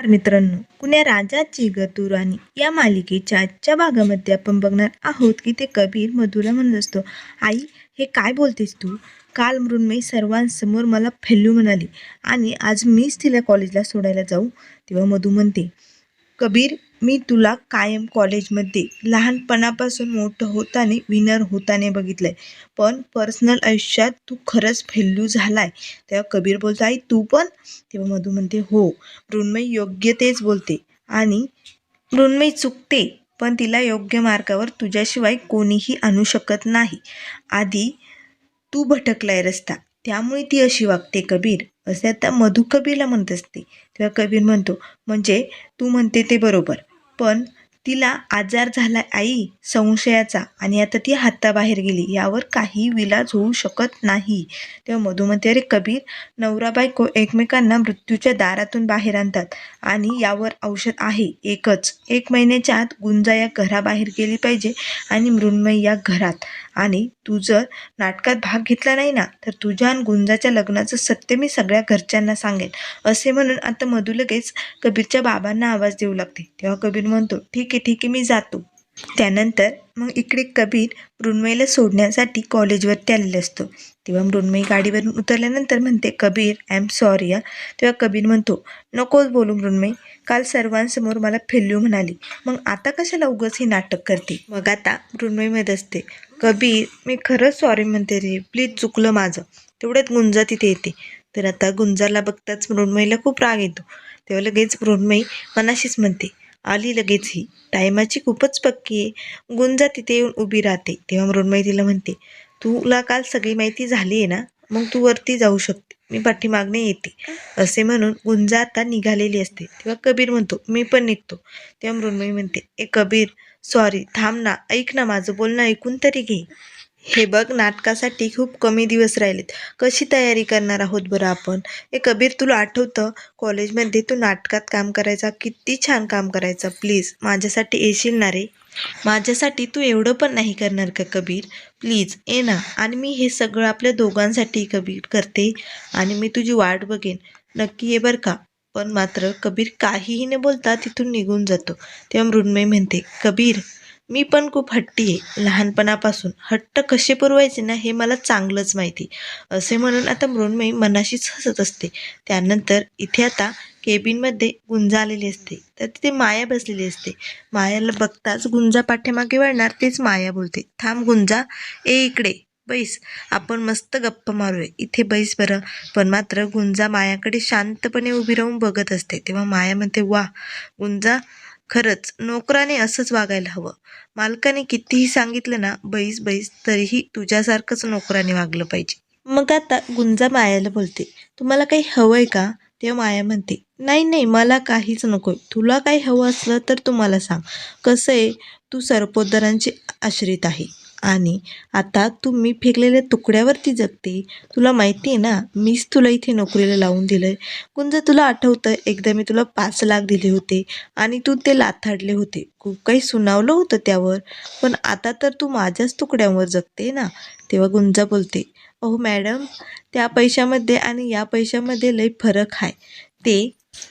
नमस्कार मित्रांनो. कुण्या राजाची गतुराणी या मालिकेच्या आजच्या भागामध्ये आपण बघणार आहोत की ते कबीर मधुला म्हणत असतो. आई हे काय बोलतेस तू? काल मृण्मयी सर्वांसमोर मला फेल्यू म्हणाली आणि आज मीच तिला कॉलेजला सोडायला जाऊ तेव्हा मधू म्हणते कबीर मी तुला कायम कॉलेजमध्ये लहानपणापासून मोठं होताना विनर होताने बघितलंय. पण पर्सनल आयुष्यात तू खरंच फेल्लू झालाय. तेव्हा कबीर बोलतो आई तू पण? तेव्हा मधू म्हणते हो मृण्मयी योग्य तेच बोलते आणि मृण्मयी चुकते पण तिला योग्य मार्गावर तुझ्याशिवाय कोणीही आणू शकत नाही. आधी तू भटकलाय रस्ता त्यामुळे ती अशी वागते कबीर. असे आता मधू कबीरला म्हणत असते. तेव्हा कबीर म्हणतो म्हणजे? तू म्हणते ते बरोबर. पण तिला आजार झाला आई संशयाचा आणि आता ती हाताबाहेर गेली. यावर काही विलाज होऊ शकत नाही. तेव्हा मधू अरे कबीर नवरा बायको एकमेकांना मृत्यूच्या दारातून बाहेर आणतात आणि यावर औषध आहे एकच. एक महिन्याच्या आत गुंजा या घराबाहेर गेली पाहिजे आणि मृण्मयी या घरात. आणि तू जर नाटकात भाग घेतला नाही ना तर तुझ्या आणि गुंजाच्या लग्नाचं सत्य मी सगळ्या घरच्यांना सांगेन. असे म्हणून आता मधू लगेच कबीरच्या बाबांना आवाज देऊ लागते. तेव्हा कबीर म्हणतो ठीक आहे ठीक आहे मी जातो. त्यानंतर मग इकडे कबीर मृण्मयीला सोडण्यासाठी कॉलेजवरती आलेला असतो. तेव्हा मृण्मयी गाडीवरून उतरल्यानंतर म्हणते कबीर आय एम सॉरी या तेव्हा कबीर म्हणतो नकोच बोलू मृण्मयी काल सर्वांसमोर मला फेल्यू म्हणाली. मग आता कशाला उगच ही नाटक करते? मग आता मृण्मयीमध्ये असते कबीर मी खरंच सॉरी म्हणते रे. प्लीज चुकलं माझं. तेवढ्यात गुंजा तिथे येते. तर आता गुंजाला बघताच मृण्मयीला खूप राग येतो. तेव्हा लगेच मृण्मयी मनाशीच म्हणते आली लगेच ही. टायमाची खूपच पक्की आहे. गुंजा तिथे येऊन उभी राहते. तेव्हा मृण्मयी तिला म्हणते तुला काल सगळी माहिती झाली आहे ना? मग तू वरती जाऊ शकते. मी पाठीमागणे येते. असे म्हणून गुंजा आता निघालेली असते. तेव्हा कबीर म्हणतो मी पण निघतो. तेव्हा मृण्मयी म्हणते ए कबीर सॉरी थांब ना ऐक ना माझं बोलणं ऐकून तरी घे. हे बघ नाटकासाठी खूप कमी दिवस राहिलेत. कशी तयारी करणार आहोत बरं आपण? हे कबीर तुला आठवतं कॉलेजमध्ये तू नाटकात काम करायचा किती छान काम करायचा प्लीज. माझ्यासाठी येशील ना रे? माझ्यासाठी तू एवढं पण नाही करणार का कबीर? प्लीज ये ना. आणि मी हे सगळं आपल्या दोघांसाठी कबीर करते आणि मी तुझी वाट बघेन. नक्की ये बरं का? पण मात्र कबीर काहीही न बोलता तिथून निघून जातो. तेव्हा मृण्मयी म्हणते कबीर मी पण खूप हट्टी आहे. लहानपणापासून. हट्ट कसे पुरवायचे ना हे मला चांगलंच माहिती. असे म्हणून आता मृण्मयी मनाशीच हसत असते. त्यानंतर इथे आता केबिनमध्ये गुंजा आलेली असते. तर तिथे माया बसलेली असते. मायाला बघताच गुंजा पाठीमागे वळणार तेच माया बोलते. थांब गुंजा. ए इकडे. बैस. आपण मस्त गप्पा मारूया. इथे बैस बरं. पण मात्र गुंजा मायाकडे शांतपणे उभी राहून बघत असते. तेव्हा माया म्हणते वा गुंजा खरंच नोकराने असंच वागायला हवं. मालकाने कितीही सांगितलं ना बैस बैस तरीही तुझ्यासारखंच नोकराने वागलं पाहिजे. मग आता गुंजा मायाला बोलते तुम्हाला काही हवंय का? तेव्हा माया म्हणते नाही नाही मला काहीच नको तुला काही हवं असलं तर तुम्हाला सांग. कसं आहे? तू सरपोतदारांची आश्रित आहे. आणि आता तू मी फेकलेल्या तुकड्यावरती जगते. तुला माहिती आहे ना मीच तुला इथे नोकरीला लावून दिलं आहे गुंजा तुला आठवतं एकदा मी तुला पाच लाख दिले होते आणि तू ते लाथाडले होते. खूप काही सुनावलं होतं त्यावर. पण आता तर तू माझ्याच तुकड्यांवर जगते ना तेव्हा गुंजा बोलते. अहो मॅडम त्या पैशामध्ये आणि या पैशामध्ये लई फरक आहे ते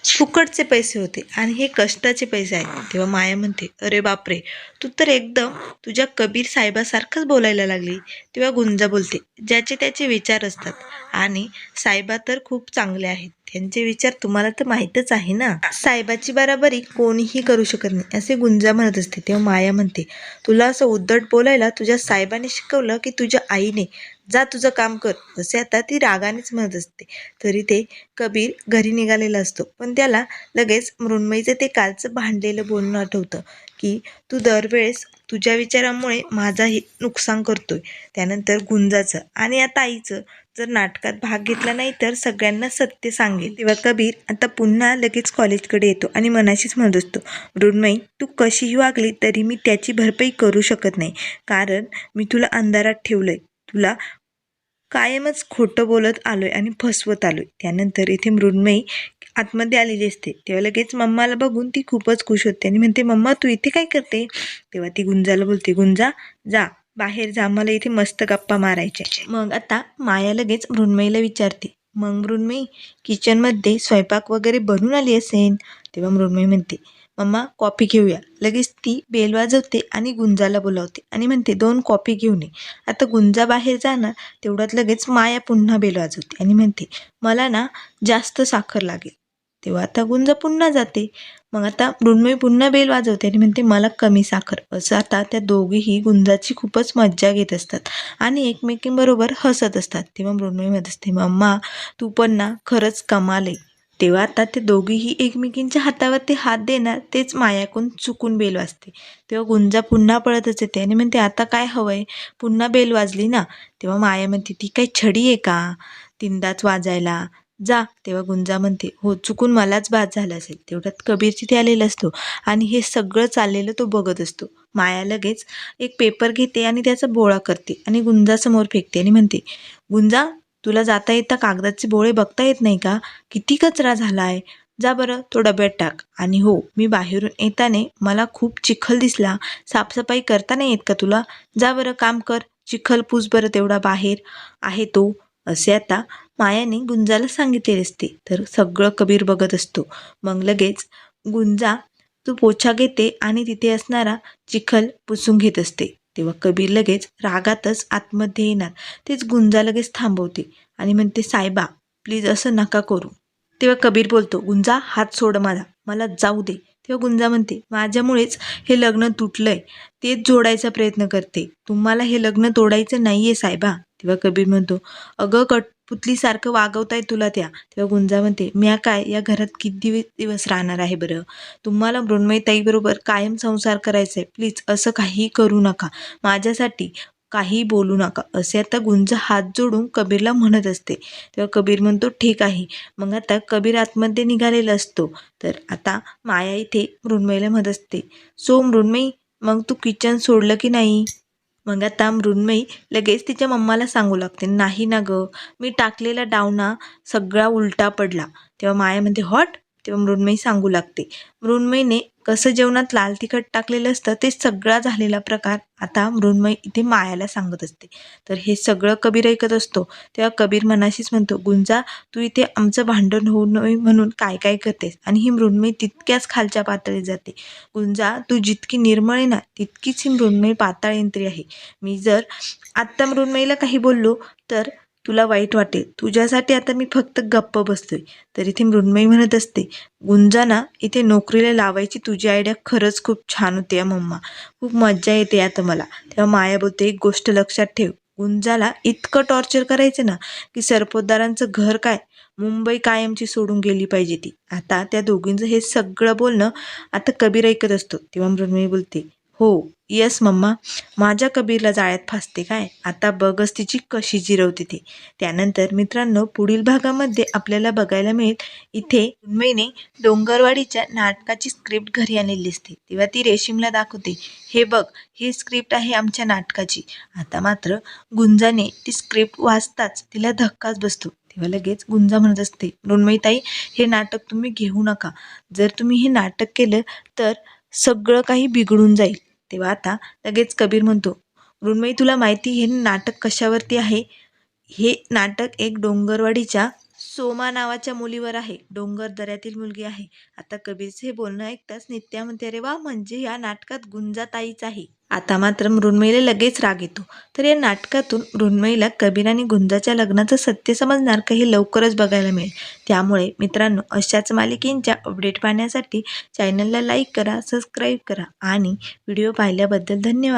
फुकटचे पैसे होते आणि हे कष्टाचे पैसे आहेत. तेव्हा माया म्हणते अरे बापरे तू तर एकदम तुझ्या कबीर साहेबासारखंच बोलायला लागली. तेव्हा गुंजा बोलते ज्याचे त्याचे विचार असतात आणि साहेबा तर खूप चांगले आहेत. त्यांचे विचार तुम्हाला तर माहीतच आहे ना? साहेबाची बराबरी कोणीही करू शकत नाही असे गुंजा म्हणत असते. तेव्हा माया म्हणते तुला असं उद्धट बोलायला तुझ्या साहेबाने शिकवलं की तुझ्या आईने जा तुझं काम कर. असे आता ती रागानेच म्हणत असते तरी ते कबीर घरी निघालेला असतो. पण त्याला लगेच मृण्मयीचं ते कालचं भांडलेलं बोलणं आठवतं की तू दरवेळेस तुझ्या विचारामुळे माझाही नुकसान करतोय. त्यानंतर गुंजाचं आणि आता आईचं जर नाटकात भाग घेतला नाही तर सगळ्यांना सत्य सांगेल. तेव्हा कबीर आता पुन्हा लगेच कॉलेजकडे येतो आणि मनाशीच म्हणत असतो मृण्मयी तू कशीही वागली तरी मी त्याची भरपाई करू शकत नाही. कारण मी तुला अंधारात ठेवलं आहे तुला कायमच खोटं बोलत आलो आहे आणि फसवत आलो आहे त्यानंतर इथे मृण्मयी आतमध्ये आलेली असते. तेव्हा लगेच मम्माला बघून ती खूपच खुश होते. आणि म्हणते मम्मा तू इथे काय करते? तेव्हा ती गुंजाला बोलते गुंजा जा बाहेर जा मला इथे मस्त गप्पा मारायच्या मग आता माया लगेच मृण्मयीला विचारते मग मृण्मयी किचनमध्ये स्वयंपाक वगैरे बनून आली असेल? तेव्हा मृण्मयी म्हणते मम्मा कॉफी घेऊया. लगेच ती बेल वाजवते आणि गुंजाला बोलावते आणि म्हणते दोन कॉफी घेऊन ये. आता गुंजा बाहेर जाणार तेवढ्यात लगेच माया पुन्हा बेल वाजवते आणि म्हणते मला ना जास्त साखर लागेल. तेव्हा आता गुंजा पुन्हा जाते. मग आता मृण्मयी पुन्हा बेल वाजवते आणि म्हणते मला कमी साखर. असं आता त्या दोघीही गुंजाची खूपच मज्जा घेत असतात आणि एकमेकींबरोबर हसत असतात. तेव्हा मृण्मयी म्हणत असते मम्मा तू पण ना खरंच कमाल आहे. तेव्हा आता ते दोघीही एकमेकींच्या हातावरती हात देणार तेच मायाकून चुकून बेल वाजते. तेव्हा गुंजा पुन्हा पळतच येते आणि म्हणते आता काय हवंय? पुन्हा बेल वाजली ना तेव्हा माया म्हणते ती काही छडी आहे का? तीनदाच वाजायला. जा. तेव्हा गुंजा म्हणते हो चुकून मलाच बाद झाला असेल. तेवढ्यात कबीर तिथे आलेला असतो आणि हे सगळं चाललेलं तो बघत असतो. माया लगेच एक पेपर घेते आणि त्याचा बोळा करते आणि गुंजासमोर फेकते आणि म्हणते गुंजा तुला जाता येता कागदाचे बोळे बघता येत नाही का? किती कचरा झाला आहे जा बरं तो डब्यात टाक. आणि हो मी बाहेरून येताने मला खूप चिखल दिसला. साफसफाई करता नाही येत का तुला? जा बरं काम कर. चिखल पूस बरं तेवढा बाहेर. आहे तो. असे आता मायाने गुंजाला सांगितलेले असते. तर सगळं कबीर बघत असतो. मग लगेच गुंजा तू पोछा घेते आणि तिथे असणारा चिखल पुसून घेत असते. तेव्हा कबीर लगेच रागातच आतमध्ये येणार. तेच गुंजा लगेच थांबवते आणि म्हणते सायबा प्लीज असं नका करू. तेव्हा कबीर बोलतो गुंजा हात सोड माझा मला जाऊ दे. तेव्हा गुंजा म्हणते माझ्यामुळेच हे लग्न तुटलंय. तेच जोडायचा प्रयत्न करते. तुम्हाला हे लग्न तोडायचं नाहीये साहेबा तेव्हा कबीर म्हणतो अगं कट पुतलीसारखं वागवताय तुला त्या. तेव्हा गुंजा म्हणते म्या काय या घरात किती दिवस राहणार आहे बरं? तुम्हाला मृण्मयी ताईबरोबर कायम संसार करायचा आहे प्लीज असं काहीही करू नका. माझ्यासाठी काही बोलू नका. असे आता गुंज हात जोडून कबीरला म्हणत असते. तेव्हा कबीर म्हणतो ठीक आहे. मग आता कबीर आतमध्ये निघालेला असतो. तर आता माया इथे मृण्मयीला म्हणत असते सो मृण्मयी मग तू किचन सोडलं की नाही? मग आता मृण्मयी लगेच तिच्या मम्माला सांगू लागते नाही ना गं मी टाकलेला डावना सगळा उलटा पडला. तेव्हा माया म्हणते हॉट? तेव्हा मृण्मयी सांगू लागते. मृण्मयीने कसं जेवणात लाल तिखट टाकलेलं असतं ते सगळा झालेला प्रकार आता मृण्मय इथे मायाला सांगत असते. तर हे सगळं कबीर ऐकत असतो. तेव्हा कबीर मनाशीच म्हणतो गुंजा तू इथे आमचं भांडण होऊ नये म्हणून काय काय करतेस? आणि ही मृण्मयी तितक्याच खालच्या पातळीत जाते. गुंजा तू जितकी निर्मळ आहे ना तितकीच ही मृण्मयी पाताळयंत्री आहे. मी जर आत्ता मृण्मयीला काही बोललो तर तुला वाईट वाटेल. तुझ्यासाठी आता मी फक्त गप्प बसतोय. तर इथे मृण्मयी म्हणत असते गुंजाना इथे नोकरीला लावायची तुझी आयडिया खरंच खूप छान होती या मम्मा. खूप मज्जा येते आता मला. तेव्हा माया बोलते एक गोष्ट लक्षात ठेव. गुंजाला इतकं टॉर्चर करायचं ना की सरपोतदारांचं घर काय? मुंबई कायमची सोडून गेली पाहिजे ती. आता त्या दोघींचं हे सगळं बोलणं आता कबीर ऐकत असतो. तेव्हा मृण्मयी बोलते हो यस मम्मा माझ्या कबीरला जाळ्यात फासते काय? आता बघच तिची कशी जिरवते ती. त्यानंतर मित्रांनो पुढील भागामध्ये आपल्याला बघायला मिळेल इथे उन्मयीने डोंगरवाडीच्या नाटकाची स्क्रिप्ट घरी आणलेली असते. तेव्हा ती रेशीमला दाखवते. हे बघ ही स्क्रिप्ट आहे आमच्या नाटकाची. आता मात्र गुंजाने ती स्क्रिप्ट वाचताच तिला धक्काच बसतो. तेव्हा लगेच गुंजा म्हणत असते मृण्मयीताई हे नाटक तुम्ही घेऊ नका. जर तुम्ही हे नाटक केलं तर सगळं काही बिघडून जाईल. तेव्हा आता लगेच कबीर म्हणतो मृण्मयी तुला माहिती हे नाटक कशावरती आहे? हे नाटक एक डोंगरवाडीच्या सोमा नावाच्या मुलीवर आहे. डोंगर दऱ्यातील मुलगी आहे. आता कबीरचे हे बोलणं ऐकताच नित्या म्हणते अरे वा म्हणजे या नाटकात गुंजाताईच आहे. आता मात्र मृण्मयीला लगेच राग येतो. तर या नाटकातून मृण्मयीला कबीर आणि गुंजाच्या लग्नाचं सत्य समजणार का हे लवकरच बघायला मिळेल. त्यामुळे मित्रांनो अशाच मालिकेंच्या अपडेट पाहण्यासाठी चॅनलला लाईक करा सबस्क्राईब करा आणि व्हिडिओ पाहिल्याबद्दल धन्यवाद.